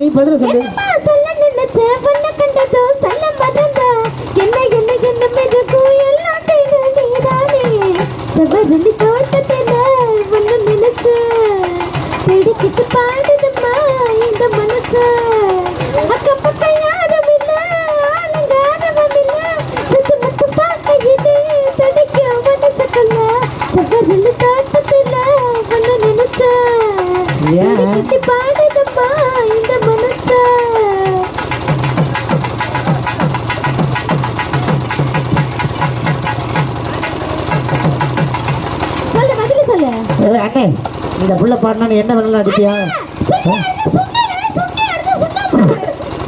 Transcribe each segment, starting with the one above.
நீ பதில் சொல்லு. சொல்ல நினைச்ச பொண்ண கண்டதோ சொல்ல மறந்த? என்ன என்ன என்ன மெதுக்கு எல்லாம் நீதானே? செவ்வரளி ஏய், அண்ணே இந்த புள்ள பாடினா நீ என்ன வேணாலும் அடிப்பியா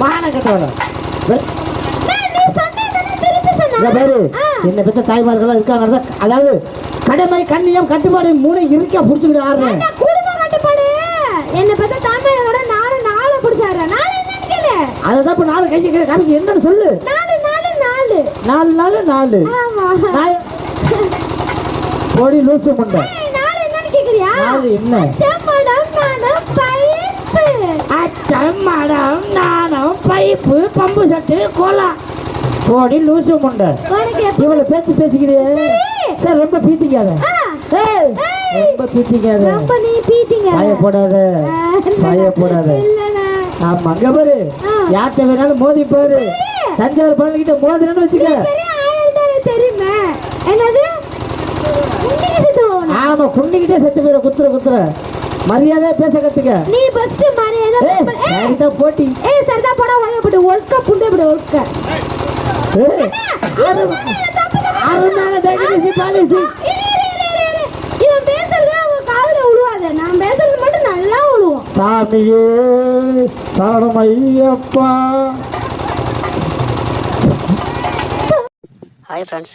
மான கட்டவன. பாரு என்ன பெத்த தாய்மார்கள்லாம் இருக்காங்க அதாவது கடமை கண்ணியம் கட்டுப்பாடு மூணு இருக்கா புடிச்சுக்கிட்டு ஆடுறேன் என்ன பார்த்தா தாமியோட நாலு நாலு பிடிச்சாரு. நாலு என்னன்னு கேளு. அதை தான் இப்போ நாலு கைக்கு காமிக்க என்னன்னு சொல்லு. நாலு நாலு நாலு. நாலு நாலு நாலு. போடி லூசு முண்டை. நாலு என்ன? அச்சம் மடம் நாணம் பைப்பு பம்பு சட்டு கோலா. போடி லூசு முண்டை. இவ்வளவு பேச்சு பேசிக்கிறியே? சரி. ரொம்ப பீத்திக்காத. ரொம்ப பீத்திக்காத. ரொம்ப நீ பீத்திங்க பயப்படாத பயப்படாத ஆமா அங்க பாரு. யார்கிட்ட வேணாலும் மோதி பாரு தஞ்சாவூர் பழனிக்கிட்ட மோதினு வச்சுக்க. குண்டிக்கிட்டே செத்து போயிட குத்துற குத்துற மரியாதையா பேச கத்துக்க. நீ ஃபர்ஸ்ட் மரியாதை போட்டி. ஏய் சரிதா போடா வாங்க போடு ஒர்க்க புண்டை போடு ஆறு மேல தைரியசி பாலிசி இவன் பேசுறது அவன் காதுல விழுவாத நான் பேசுறது மட்டும் நல்லா விழுவும் சாமியே சரணம் ஐயப்பா ஹாய் ஃப்ரெண்ட்ஸ்